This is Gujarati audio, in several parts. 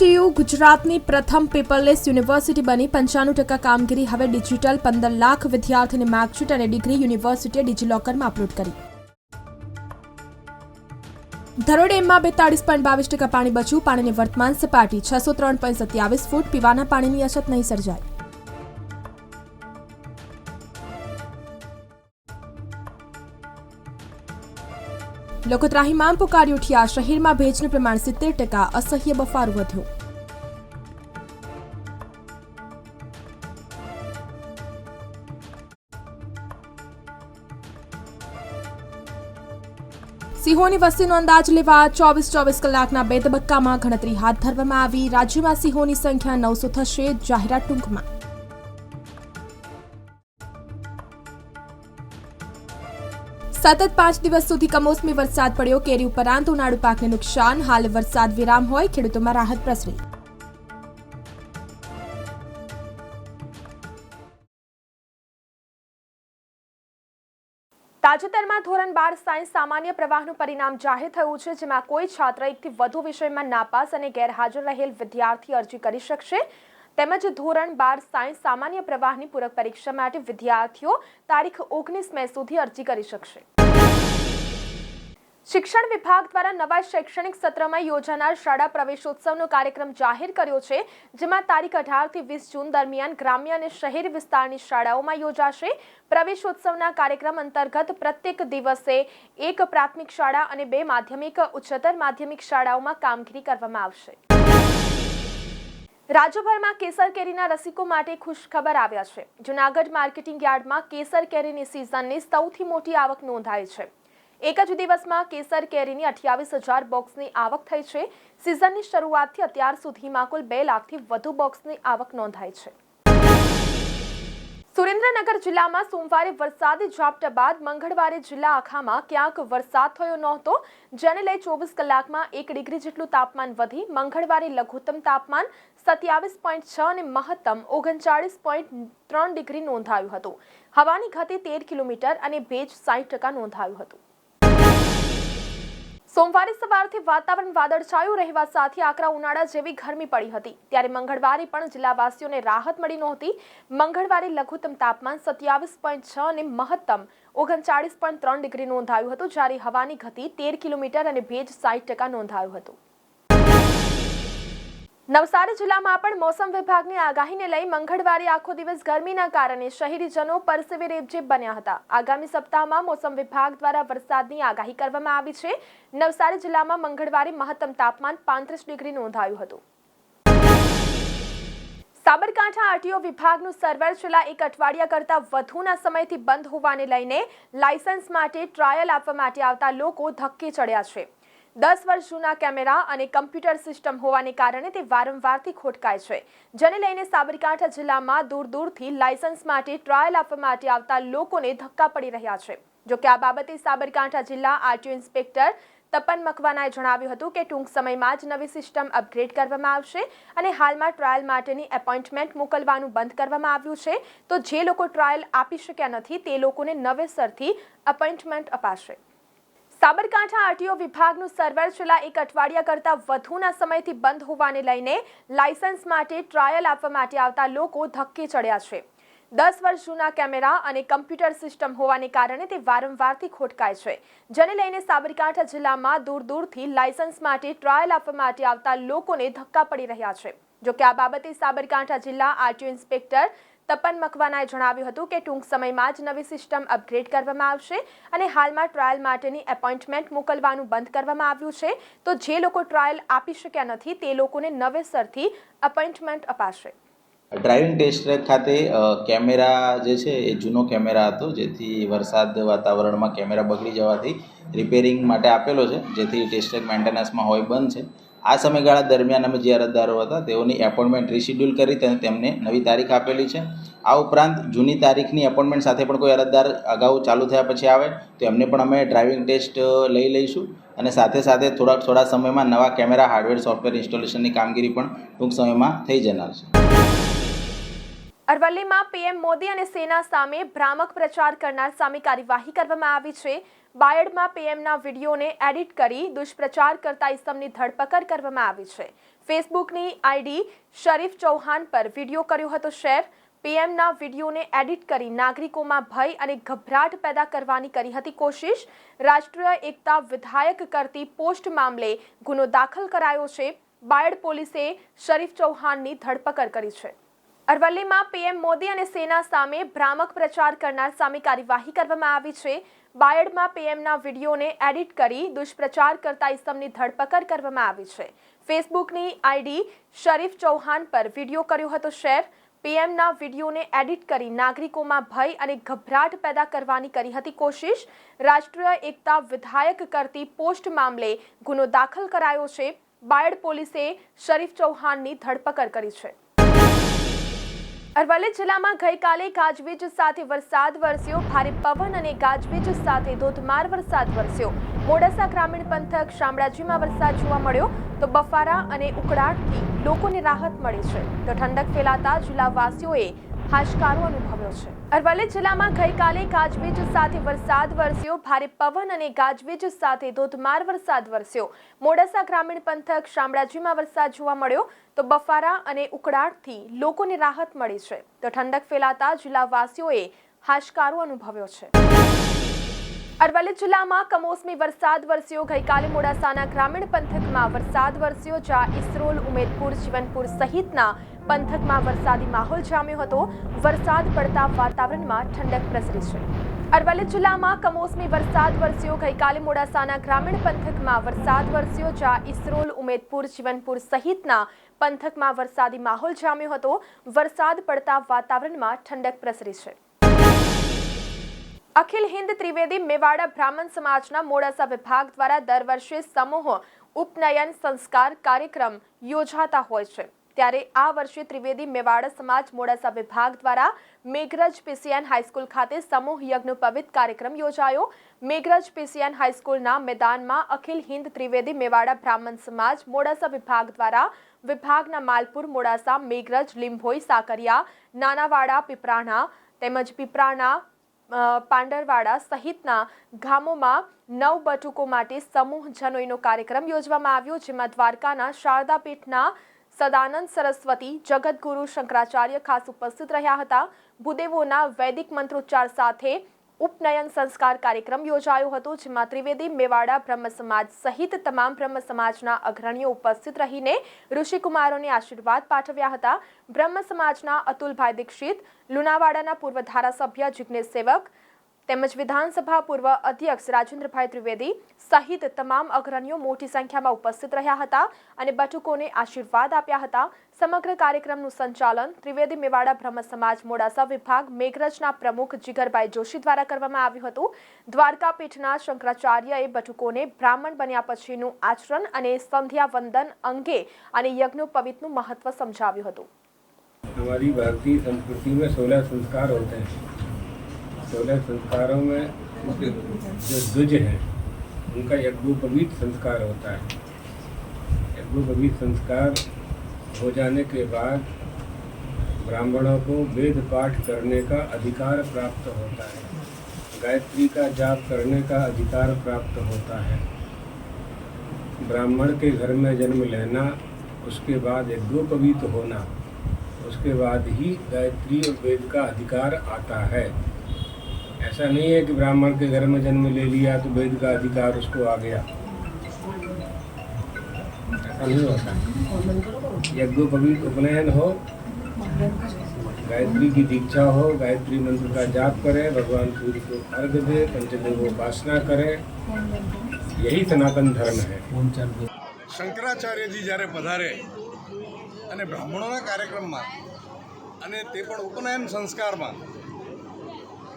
વીએનએસયુયુ ગુજરાતની પ્રથમ પેપરલેસ યુનિવર્સિટી બની. પંચાણું ટકા કામગીરી હવે ડિજિટલ પંદર લાખ વિદ્યાર્થીની માર્કશીટ અને ડિગ્રી યુનિવર્સિટીએ ડિજિલોકરમાં અપલોડ કરી. ધરોડ ડેમમાં બેતાળીસ પોઈન્ટ બાવીસ ટકા પાણી બચ્યું. પાણીની વર્તમાન સપાટી છસો ત્રણ પોઈન્ટ સત્યાવીસ ફૂટ. પીવાના પાણીની અછત નહીં સર્જાય. લોકો ત્રાહીમામ પુકારી ઉઠ્યા. શહેરમાં ભેજનું પ્રમાણ સિત્તેર ટકા. અસહ્ય બફારો વધ્યો. સિંહોની વસ્તીનો અંદાજ લેવા ચોવીસ ચોવીસ કલાકના બે તબક્કામાં ગણતરી હાથ ધરવામાં આવી. રાજ્યમાં સિંહોની સંખ્યા નવસો થશે. જાહેરાત ટૂંકમાં. સતત પાંચ દિવસ સુધી કમોસમી વરસાદ પડ્યો. કેરી ઉપરાંત ઉનાળુ પાકને નુકસાન. હાલ વરસાદ વિરામ હોય, ખેડૂતોમાં રાહત પ્રસરી. તાજેતરમાં ધોરણ બાર સાયન્સ સામાન્ય પ્રવાહનું પરિણામ જાહેર થયું છે, જેમાં કોઈ છાત્ર એકથી વધુ વિષયમાં નાપાસ અને ગેરહાજર રહેલ વિદ્યાર્થી અરજી કરી શકશે. તેમજ ધોરણ બાર સાયન્સ સામાન્ય પ્રવાહની પૂરક પરીક્ષા માટે વિદ્યાર્થીઓ તારીખ ઓગણીસ મે સુધી અરજી કરી શકશે. શિક્ષણ વિભાગ દ્વારા નવા શૈક્ષણિક સત્રમાં યોજાનાર શાળા પ્રવેશોત્સવનો કાર્યક્રમ જાહેર કર્યો છે, જેમાં તારીખ અઢારથી વીસ જૂન દરમિયાન ગ્રામ્ય અને શહેર વિસ્તારની શાળાઓમાં યોજાશે. પ્રવેશોત્સવના કાર્યક્રમ અંતર્ગત પ્રત્યેક દિવસે એક પ્રાથમિક શાળા અને બે માધ્યમિક, ઉચ્ચતર માધ્યમિક શાળાઓમાં કામગીરી કરવામાં આવશે. રાજ્યભરમાં કેસર કેરીના રસિકો માટે ખુશખબર આવ્યા છે. જૂનાગઢ માર્કેટિંગ યાર્ડમાં કેસર કેરીની સિઝનની સૌથી મોટી આવક નોંધાઈ છે. એક જ દિવસમાં કેસર કેરીની અઠ્યાવીસ હજાર બોક્સની આવક થઈ છે. સિઝનની શરૂઆતથી અત્યાર સુધીમાં કુલ બે લાખથી વધુ બોક્સની આવક નોંધાઈ છે. સુરેન્દ્રનગર જિલ્લામાં સોમવારે વરસાદી ઝાપટા બાદ મંગળવારે જિલ્લા આખામાં ક્યાંક વરસાદ થયો નહોતો. જેને લઈ ચોવીસ કલાકમાં એક ડિગ્રી જેટલું તાપમાન વધી. મંગળવારે લઘુત્તમ તાપમાન સત્યાવીસ પોઈન્ટ છ અને મહત્તમ ઓગણચાળીસ પોઈન્ટ ત્રણ ડિગ્રી નોંધાયું હતું. હવાની ગતિ તેર કિલોમીટર અને ભેજ સાઠ ટકા નોંધાયું હતું. સોમવારે સવારથી વાતાવરણ વાદળછાયું રહેવા સાથે આકરા ઉનાળા જેવી ગરમી પડી હતી. ત્યારે મંગળવારે પણ જિલ્લાવાસીઓને રાહત મળી નહોતી. મંગળવારે લઘુત્તમ તાપમાન સત્યાવીસ પોઈન્ટ છ અને મહત્તમ ઓગણચાળીસ પોઈન્ટ ત્રણ ડિગ્રી નોંધાયું હતું, જ્યારે હવાની ગતિ તેર કિલોમીટર અને ભેજ સાઠ ટકા નોંધાયું હતું. નવસારી જિલ્લામાં પણ મોસમ વિભાગની આગાહીને લઈ મંગળવારે આખો દિવસ ગરમીના કારણે શહેરીજનો પરસેવે રેબજેબ બન્યા હતા. આગામી સપ્તાહમાં મોસમ વિભાગ દ્વારા વરસાદની આગાહી કરવામાં આવી છે. નવસારી જિલ્લામાં મંગળવારે મહત્તમ તાપમાન પાંત્રીસ ડિગ્રી નોંધાયું હતું. સાબરકાંઠા આરટીઓ વિભાગનું સર્વર છેલ્લા એક અઠવાડિયા કરતાં વધુના સમયથી બંધ હોવાને લઈને લાયસન્સ માટે ટ્રાયલ આપવા માટે આવતા લોકો ધક્કે ચડ્યા છે. દસ વર્ષ જૂના કેમેરા અને કમ્પ્યુટર સિસ્ટમ હોવાને કારણે તે વારંવારથી ખોટકાય છે. જેને લઈને સાબરકાંઠા જિલ્લામાં દૂર દૂરથી લાયસન્સ માટે ટ્રાયલ આપવા માટે આવતા લોકોને ધક્કા પડી રહ્યા છે. જોકે આ બાબતે સાબરકાંઠા જિલ્લા આરટીઓ ઇન્સ્પેક્ટર તપન મકવાનાએ જણાવ્યું હતું કે ટૂંક સમયમાં જ નવી સિસ્ટમ અપગ્રેડ કરવામાં આવશે અને હાલમાં ટ્રાયલ માટેની એપોઇન્ટમેન્ટ મોકલવાનું બંધ કરવામાં આવ્યું છે. તો જે લોકો ટ્રાયલ આપી શક્યા નથી, તે લોકોને નવેસરથી અપોઇન્ટમેન્ટ અપાશે. સાબરકાંઠા આરટીઓ વિભાગનું સર્વર છેલ્લા એક અઠવાડિયા કરતાં વધુના સમયથી બંધ હોવાને લઈને લાયસન્સ માટે ટ્રાયલ આપવા માટે આવતા લોકો ધક્કે ચડ્યા છે. દસ વર્ષ જૂના કેમેરા અને કમ્પ્યુટર સિસ્ટમ હોવાને કારણે તે વારંવારથી ખોટકાય છે. જેને લઈને સાબરકાંઠા જિલ્લામાં દૂર દૂરથી લાયસન્સ માટે ટ્રાયલ આપવા માટે આવતા લોકોને ધક્કા પડી રહ્યા છે. જોકે આ બાબતે સાબરકાંઠા જિલ્લા આરટીઓ ઇન્સ્પેક્ટર તપન મકવાનાએ જણાવ્યું હતું કે ટૂંક સમયમાં જ નવી સિસ્ટમ અપગ્રેડ કરવામાં આવશે અને હાલમાં ટ્રાયલ માટેની એપોઇન્ટમેન્ટ મોકલવાનું બંધ કરવામાં આવ્યું છે. તો જે લોકો ટ્રાયલ આપી શક્યા નથી, તે લોકોને નવેસરથી અપોઇન્ટમેન્ટ અપાશે. ડ્રાઇવિંગ ટેસ્ટ ખાતે કેમેરા જે છે એ જૂનો કેમેરા હતો, જેથી વરસાદ વાતાવરણમાં કેમેરા બગડી જવાથી રિપેરિંગ માટે આપેલો છે, જેથી ટેસ્ટ મેન્ટેનન્સમાં હોય બંધ છે. આ સમયગાળા દરમિયાન અમે જે અરજદારો હતા, તેઓની એપોઇન્ટમેન્ટ રિશિડ્યુલ કરી તેમને નવી તારીખ આપેલી છે. આ ઉપરાંત જૂની તારીખની એપોઇન્ટમેન્ટ સાથે પણ કોઈ અરજદાર અગાઉ ચાલુ થયા પછી આવે, તો એમને પણ અમે ડ્રાઇવિંગ ટેસ્ટ લઈ લઈશું. અને સાથે સાથે થોડાક થોડા સમયમાં નવા કેમેરા હાર્ડવેર સોફ્ટવેર ઇન્સ્ટોલેશનની કામગીરી પણ ટૂંક સમયમાં થઈ જનાર છે. અરવલ્લીમાં પીએમ મોદી અને સેના સામે ભ્રામક પ્રચાર કરનાર સામે કાર્યવાહી કરવામાં આવી છે. બાયડમાં પીએમના વિડીયોને એડિટ કરી દુષ્પ્રચાર કરતા ઇસમની ધરપકડ કરવામાં આવી છે. ફેસબુકની આઈડી શરીફ ચૌહાણ પર વીડિયો કર્યો હતો શેર. પીએમના વિડીયોને એડિટ કરી નાગરિકોમાં ભય અને ગભરાટ પેદા કરવાની કરી હતી કોશિશ. રાષ્ટ્રીય એકતા વિધાયક કરતી પોસ્ટ મામલે ગુનો દાખલ કરાયો છે. બાયડ પોલીસે શરીફ ચૌહાણની ધરપકડ કરી છે. અરવલ્લીમાં પીએમ મોદી અને સેના સામે ભ્રામક પ્રચાર કરનાર સામે કાર્યવાહી કરવામાં આવી છે. બાયડમાં પીએમના વિડીયોને એડિટ કરી દુષ્પ્રચાર કરતા ઇસમની ધરપકડ કરવામાં આવી છે. ફેસબુકની આઈડી શરીફ ચૌહાણ પર વીડિયો કર્યો હતો શેર. પીએમના વિડીયોને એડિટ કરી નાગરિકોમાં ભય અને ગભરાટ પેદા કરવાની કરી હતી કોશિશ. રાષ્ટ્રીય એકતા વિધાયક કરતી પોસ્ટ મામલે ગુનો દાખલ કરાયો છે. બાયડ પોલીસે શરીફ ચૌહાણની ધરપકડ કરી છે. અરવલ્લી જિલ્લામાં ગઈકાલે ગાજવીજ સાથે વરસાદ વરસ્યો. ભારે પવન અને ગાજવીજ સાથે ધોધમાર વરસાદ વરસ્યો. મોડાસા ગ્રામીણ પંથક શામળાજીમાં વરસાદ જોવા મળ્યો તો બફારા અને ઉકળાટથી લોકોને રાહત મળી છે. તો ઠંડક ફેલાતા જિલ્લાવાસીઓએ હાશકારો અનુભવ્યો છે. અરવલ્લી જિલ્લામાં ગઈકાલે ગાજવીજ સાથે વરસાદ વરસ્યો. ભારે પવન અને ગાજવીજ સાથે ધોધમાર વરસાદ વરસ્યો. મોડાસા ગ્રામીણ પંથક શામળાજીમાં વરસાદ જોવા મળ્યો. તો બફારા અને ઉકળાટથી લોકોને રાહત મળી છે. તો ઠંડક ફેલાતા જિલ્લાવાસીઓએ હાશકારો અનુભવ્યો છે. અરવલ્લી જિલ્લામાં કમોસમી વરસાદ વરસ્યો. ગઈકાલે મોડાસાના ગ્રામીણ પંથકમાં વરસાદ વરસ્યો, જ્યાં ઇસરોલ, ઉમેદપુર, જીવનપુર સહિતના પંથકમાં વરસાદી માહોલ જામ્યો હતો. વરસાદ પડતા વાતાવરણમાં ઠંડક પ્રસરી છે. અરવલ્લી જિલ્લામાં કમોસમી વરસાદ વરસ્યો. ગઈકાલે મોડાસાના ગ્રામીણ પંથકમાં વરસાદ વરસ્યો, જ્યાં ઇસરોલ ઉમેદપુર, જીવનપુર સહિતના પંથકમાં વરસાદી માહોલ જામ્યો હતો. વરસાદ પડતા વાતાવરણમાં ઠંડક પ્રસરી છે. અખિલ હિન્દ ત્રિવેદી મેવાડા બ્રાહ્મણ સમાજના મોડાસા વિભાગ દ્વારા દર વર્ષે સમૂહ ઉપનયન સંસ્કાર કાર્યક્રમ યોજાતા હોય છે. ત્યારે આ વર્ષે ત્રિવેદી મેવાડા સમાજ મોડાસા વિભાગ દ્વારા મેઘરજ પીસીએન હાઈસ્કૂલ ખાતે સમૂહ યજ્ઞ પવિત કાર્યક્રમ યોજાયો. મેઘરજ પીસીએન હાઈસ્કૂલના મેદાનમાં અખિલ હિન્દ ત્રિવેદી મેવાડા બ્રાહ્મણ સમાજ મોડાસા વિભાગ દ્વારા વિભાગના માલપુર મોડાસા મેઘરજ લીંભોઈ સાકરિયા, નાનાવાડા પીપરાણા તેમજ પીપરાણા પાંડરવાડા સહિતના ગામોમાં નવ બટુકો માટે સમૂહ જનોઈનો કાર્યક્રમ યોજવામાં આવ્યો, જેમાં દ્વારકાના શારદા પીઠના સદાનંદ સરસ્વતી જગતગુરુ શંકરાચાર્ય ખાસ ઉપસ્થિત રહ્યા હતા. ભૂદેવોના વૈદિક મંત્રોચ્ચાર સાથે ઉપનયન સંસ્કાર કાર્યક્રમ યોજાયો હતો, જેમાં ત્રિવેદી, મેવાડા બ્રહ્મ સમાજ સહિત તમામ બ્રહ્મ સમાજના અગ્રણીઓ ઉપસ્થિત રહીને ઋષિકુમારોને આશીર્વાદ પાઠવ્યા હતા. બ્રહ્મ સમાજના અતુલભાઈ દીક્ષિત, લુણાવાડાના પૂર્વ ધારાસભ્ય જિજ્ઞેશ સેવક તેમજ વિધાનસભા પૂર્વ અધ્યક્ષ રાજેન્દ્રભાઈ ત્રિવેદી સહિત તમામ અગ્રણીઓ મોટી સંખ્યામાં ઉપસ્થિત રહ્યા હતા અને બટુકોને આશીર્વાદ આપ્યા હતા. સમગ્ર કાર્યક્રમનું સંચાલન ત્રિવેદી મેવાડા બ્રહ્મ સમાજ મોડાસા વિભાગ મેઘરજના પ્રમુખ જીગરભાઈ જોશી દ્વારા કરવામાં આવ્યું હતું. દ્વારકા પીઠના શંકરાચાર્યએ બટુકોને બ્રાહ્મણ બન્યા પછીનું આચરણ અને સંધ્યા વંદન અંગે અને યજ્ઞોપવિતનું મહત્વ સમજાવ્યું હતું. हमारी भारतीय संस्कृति में सोलह संस्कार होते हैं सोलह संस्कारों में जो द्विज हैं, उनका यज्ञोपवीत संस्कार होता है। यज्ञोपवीत संस्कार हो जाने के बाद ब्राह्मणों को वेद पाठ करने का अधिकार प्राप्त होता है। गायत्री का जाप करने का अधिकार प्राप्त होता है। ब्राह्मण के घर में जन्म लेना, उसके बाद यज्ञोपवीत होना, उसके बाद ही गायत्री और वेद का अधिकार आता है। ऐसा नहीं है कि ब्राह्मण के घर में जन्म ले लिया तो वेद का अधिकार उसको आ गया ऐसा नहीं होता यज्ञोपवीत उपनयन हो गायत्री की दीक्षा हो गायत्री मंत्र का जाप करे भगवान सूर्य को अर्घ दे पंचदेव उपासना करे यही सनातन धर्म है શંકરાચાર્યજી જ્યારે પધારે અને બ્રાહ્મણોના કાર્યક્રમમાં અને તે પણ ઉપનયન સંસ્કારમાં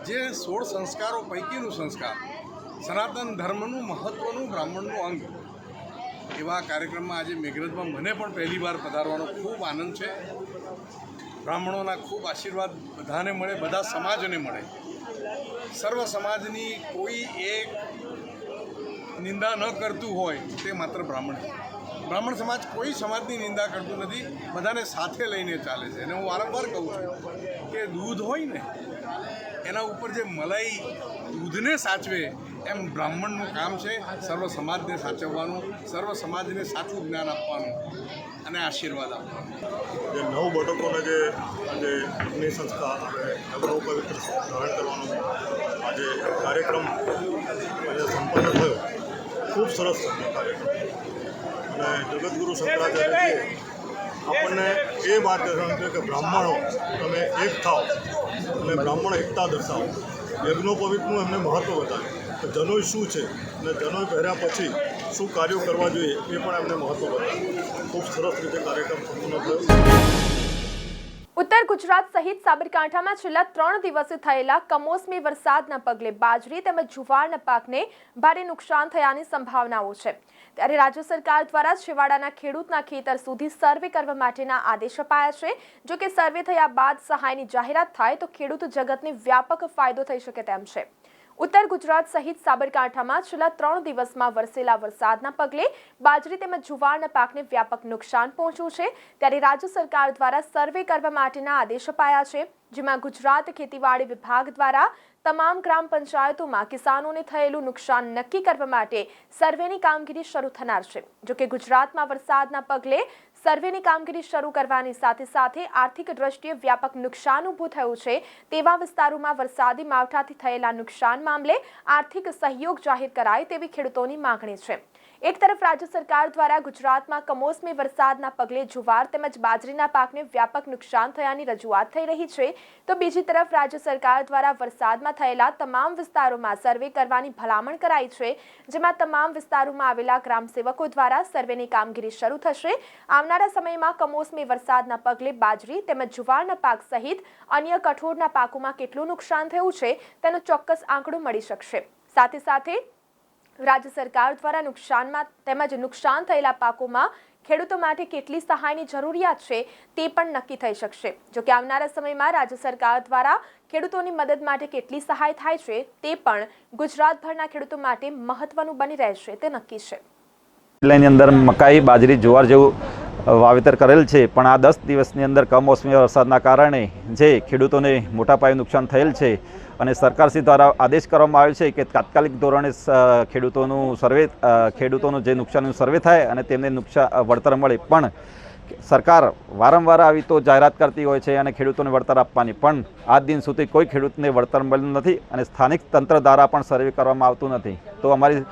જે સોળ સંસ્કારો પૈકીનું સંસ્કાર, સનાતન ધર્મનું મહત્ત્વનું બ્રાહ્મણનું અંગ. એવા કાર્યક્રમમાં આજે મેઘરજમાં મને પણ પહેલી વાર પધારવાનો ખૂબ આનંદ છે. બ્રાહ્મણોના ખૂબ આશીર્વાદ બધાને મળે, બધા સમાજને મળે. સર્વ સમાજની કોઈ એક નિંદા ન કરતું હોય તે માત્ર બ્રાહ્મણ છે. બ્રાહ્મણ સમાજ કોઈ સમાજની નિંદા કરતું નથી, બધાને સાથે લઈને ચાલે છે. અને હું વારંવાર કહું છું કે દૂધ હોય ને એના ઉપર જે મલાઈ દૂધને સાચવે, એમ બ્રાહ્મણનું કામ છે સર્વ સમાજને સાચવવાનું, સર્વ સમાજને સાચું જ્ઞાન આપવાનું અને આશીર્વાદ આપવાનો. જે નવ બટકોને જે આજે અગ્નિ અને અગ્નો પવિત્ર ધારણ કરવાનો આજે કાર્યક્રમ આજે સંપન્ન થયો. ખૂબ સરસ કાર્યક્રમ. અને જગતગુરુ શંકરાચાર્યજીએ આપણને એ માર્ગદર્શન છે કે બ્રાહ્મણો, તમે એક થાઓ. અને બ્રાહ્મણ એકતા દર્શાવો. યજ્ઞોપવિતનું એમને મહત્ત્વ બતાવ્યું કે જનોઈ શું છે? અને જનોય પહેર્યા પછી શું કાર્યો કરવા જોઈએ એ પણ એમને મહત્ત્વ બતાવ્યું ખૂબ સરસ રીતે કાર્યક્રમ સંપૂર્ણ થયો. ઉત્તર ગુજરાત સહિત સાબરકાંઠામાં છેલ્લા ત્રણ દિવસે થયેલા કમોસમી વરસાદના પગલે બાજરી તેમજ જુવારના પાકને ભારે નુકસાન થયાની સંભાવનાઓ છે. ત્યારે રાજ્ય સરકાર દ્વારા છેવાડાના ખેડૂતના ખેતર સુધી સર્વે કરવા માટેના આદેશ અપાયા છે. જો કે સર્વે થયા બાદ સહાયની જાહેરાત થાય તો ખેડૂત જગતને વ્યાપક ફાયદો થઈ શકે તેમ છે. ઉત્તર ગુજરાત સહિત સાબરકાંઠામાં છેલ્લા ત્રણ દિવસમાં વરસેલા વરસાદના પગલે બાજરી તેમજ જુવારના પાકને વ્યાપક નુકસાન પહોંચ્યું છે. ત્યારે રાજ્ય સરકાર દ્વારા સર્વે કરવા માટેના આદેશ અપાયા છે, જેમાં ગુજરાત ખેતીવાડી વિભાગ દ્વારા તમામ ગ્રામ પંચાયતોમાં કિસાનોને થયેલું નુકસાન નક્કી કરવા માટે સર્વેની કામગીરી શરૂ થનાર છે. જોકે ગુજરાતમાં વરસાદના પગલે સર્વેની કામગીરી શરૂ કરવાની સાથે સાથે આર્થિક દ્રષ્ટિએ વ્યાપક નુકસાન ઊભું થયું છે. તેવા વિસ્તારોમાં વરસાદી માવઠાથી થયેલા નુકસાન મામલે આર્થિક સહયોગ જાહેર કરાય તેવી ખેડૂતોની માંગણી છે. એક તરફ રાજ્ય સરકાર દ્વારા ગુજરાતમાં કમોસમી વરસાદના પગલે જુવાર તેમજ બાજરીના પાકને વ્યાપક નુકસાન થયાની રજૂઆત થઈ રહી છે, તો બીજી તરફ રાજ્ય સરકાર દ્વારા વરસાદમાં થયેલા તમામ વિસ્તારોમાં સર્વે કરવાની ભલામણ કરાઈ છે, જેમાં તમામ વિસ્તારોમાં આવેલા ગ્રામસેવકો દ્વારા સર્વેની કામગીરી શરૂ થશે. આવનારા સમયમાં કમોસમી વરસાદના પગલે બાજરી તેમજ જુવારના પાક સહિત અન્ય કઠોળના પાકોમાં કેટલું નુકસાન થયું છે, તેનો ચોક્કસ આંકડો મળી શકશે. સાથે સાથે રાજ્ય સરકાર દ્વારા નુકસાનમાં તેમજ નુકસાન થયેલા પાકોમાં ખેડૂતો માટે કેટલી સહાયની જરૂરિયાત છે તે પણ નક્કી થઈ શકશે. જો કે આવનારા સમયમાં રાજ્ય સરકાર દ્વારા ખેડૂતોની મદદ માટે કેટલી સહાય થાય છે તે પણ ગુજરાતભરના ખેડૂતો માટે મહત્વનું બની રહેશે તે નક્કી છે. જિલ્લાની અંદર મકાઈ, બાજરી, જુવાર જેવું વાવેતર કરેલ છે, પણ આ દસ દિવસની અંદર કમોસમી વરસાદના કારણે જે ખેડૂતોને મોટા પાયે નુકસાન થયેલ છે અને સરકારશ્રી દ્વારા આદેશ કરવામાં આવ્યો છે કે તાત્કાલિક ધોરણે ખેડૂતોનું સર્વે ખેડૂતોનું જે નુકસાનનું સર્વે થાય અને તેમને નુકસાન વળતર મળે. પણ સરકાર વારંવાર આવી તો જાહેરાત કરતી હોય છે અને ખેડૂતોને વળતર આપવાની. પણ આજ દિન સુધી કોઈ ખેડૂતને વળતર મળ્યું નથી અને સ્થાનિક તંત્ર દ્વારા પણ સર્વે કરવામાં આવતું નથી. તો અમારી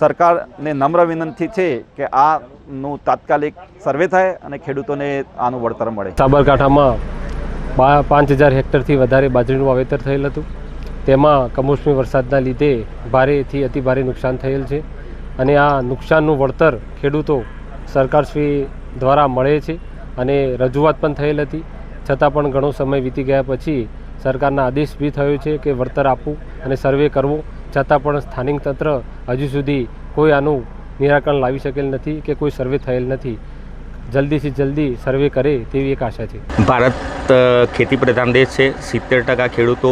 સરકારને નમ્ર વિનંતી છે કે આનું તાત્કાલિક સર્વે થાય અને ખેડૂતોને આનું વળતર મળે. સાબરકાંઠામાં પાંચ હજાર હેક્ટરથી વધારે બાજરીનું વાવેતર થયેલ હતું. તેમાં કમોસમી વરસાદના લીધે ભારેથી અતિ ભારે નુકસાન થયેલ છે અને આ નુકસાનનું વળતર ખેડૂતો સરકારશ્રી દ્વારા મળે છે અને રજૂઆત પણ થયેલ હતી. છતાં પણ ઘણો સમય વીતી ગયા પછી સરકારના આદેશ બી થયો છે કે વળતર આપવું અને સર્વે કરવો. છતાં પણ સ્થાનિક તંત્ર હજુ સુધી કોઈ આનું નિરાકરણ લાવી શકેલ નથી કે કોઈ સર્વે થયેલ નથી. જલ્દીથી જલ્દી સર્વે કરે તેવી એક આશા છે. ભારત ખેતી પ્રધાન દેશ છે સિત્તેર ટકા ખેડૂતો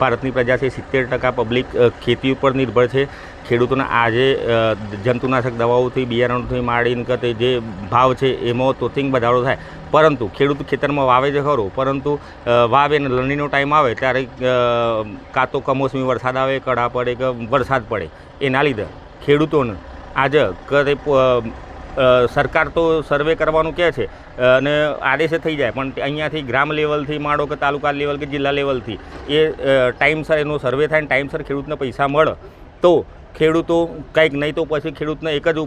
ભારતની પ્રજા છે સિત્તેર ટકા પબ્લિક ખેતી ઉપર નિર્ભર છે. ખેડૂતોના આજે જંતુનાશક દવાઓથી બિયારણોથી માંડીને કે જે ભાવ છે એમાં તોતિંગ વધારો થાય. પરંતુ ખેડૂત ખેતરમાં વાવે છે ખરો પરંતુ વાવે ને લણણીનો ટાઈમ આવે ત્યારે કાં તો કમોસમી વરસાદ આવે કડા પડે કે વરસાદ પડે. એના લીધે ખેડૂતોને આજે કે તે પ- અ, સરકાર તો સર્વે કરવાનું કહે છે. અને આદેશે થઈ જાય, પણ અહીંયાથી ગ્રામ લેવલથી માળો કે તાલુકા લેવલ કે જિલ્લા લેવલથી એ ટાઈમસર એનો સર્વે થાય ને ટાઈમસર ખેડૂતને પૈસા મળે, તો ખેડૂતો કંઈક નહીં તો પછી ખેડૂતને એક જ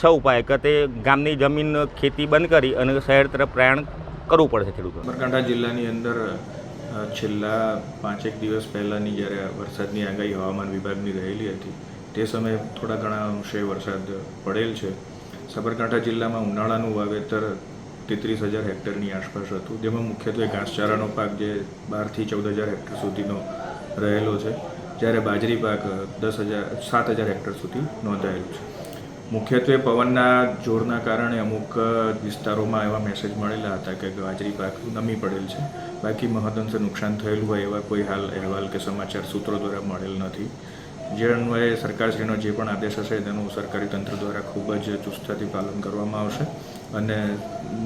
છ ઉપાય કે તે ગામની જમીન ખેતી બંધ કરી અને શહેર તરફ પ્રયાણ કરવું પડશે ખેડૂતો સાબરકાંઠા જિલ્લાની અંદર છેલ્લા પાંચેક દિવસ પહેલાંની જ્યારે વરસાદની આગાહી હવામાન વિભાગની રહેલી હતી, તે સમયે થોડા ઘણા અંશે વરસાદ પડેલ છે. સાબરકાંઠા જિલ્લામાં ઉનાળાનું વાવેતર તેત્રીસ હજાર હેક્ટરની આસપાસ હતું. જેમાં મુખ્યત્વે ઘાસચારાનો પાક જે બારથી ચૌદ હજાર હેક્ટર સુધીનો રહેલો છે, જ્યારે બાજરી પાક દસ હજાર, સાત હજાર હેક્ટર સુધી નોંધાયેલું છે. મુખ્યત્વે પવનના જોરના કારણે અમુક વિસ્તારોમાં એવા મેસેજ મળેલા હતા કે બાજરી પાક નમી પડેલ છે. બાકી મહદઅંશે નુકસાન થયેલું હોય એવા કોઈ હાલ અહેવાલ કે સમાચાર સૂત્રો દ્વારા મળેલ નથી. જે અન્વયે સરકારશ્રીનો જે પણ આદેશ હશે તેનું સરકારી તંત્ર દ્વારા ખૂબ જ ચુસ્તતાથી પાલન કરવામાં આવશે. અને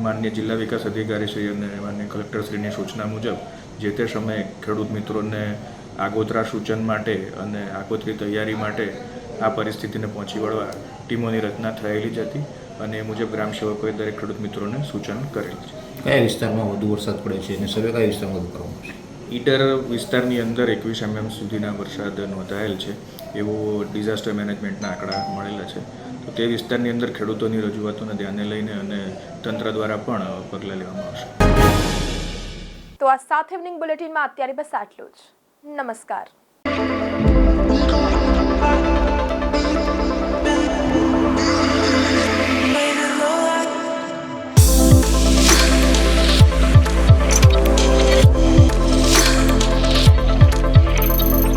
માન્ય જિલ્લા વિકાસ અધિકારી શ્રી અને માન્ય કલેક્ટરશ્રીની સૂચના મુજબ જે તે સમયે ખેડૂત મિત્રોને આગોતરા સૂચન માટે અને આગોતરી તૈયારી માટે આ પરિસ્થિતિને પહોંચી વળવા ટીમોની રચના થયેલી જ હતી અને એ મુજબ ગ્રામ સેવકોએ દરેક ખેડૂત મિત્રોને સૂચન કરેલ છે. કયા વિસ્તારમાં વધુ વરસાદ પડે છે અને સર્વે કયા વિસ્તારમાં વધુ કરવામાં આવશે ઈટર વિસ્તારની અંદર એકવીસ એમએમ સુધીના વરસાદ નોંધાયેલ છે. એવો ડિઝાસ્ટર મેનેજમેન્ટના આંકડા મળેલા છે. તો તે વિસ્તારની અંદર ખેડૂતોની રજૂઆતોને ધ્યાને લઈને અને તંત્ર દ્વારા પણ પગલાં લેવામાં આવશે. તો આ સાથે ઇવનિંગ બુલેટિનમાં અત્યારે બસ આટલું જ. નમસ્કાર.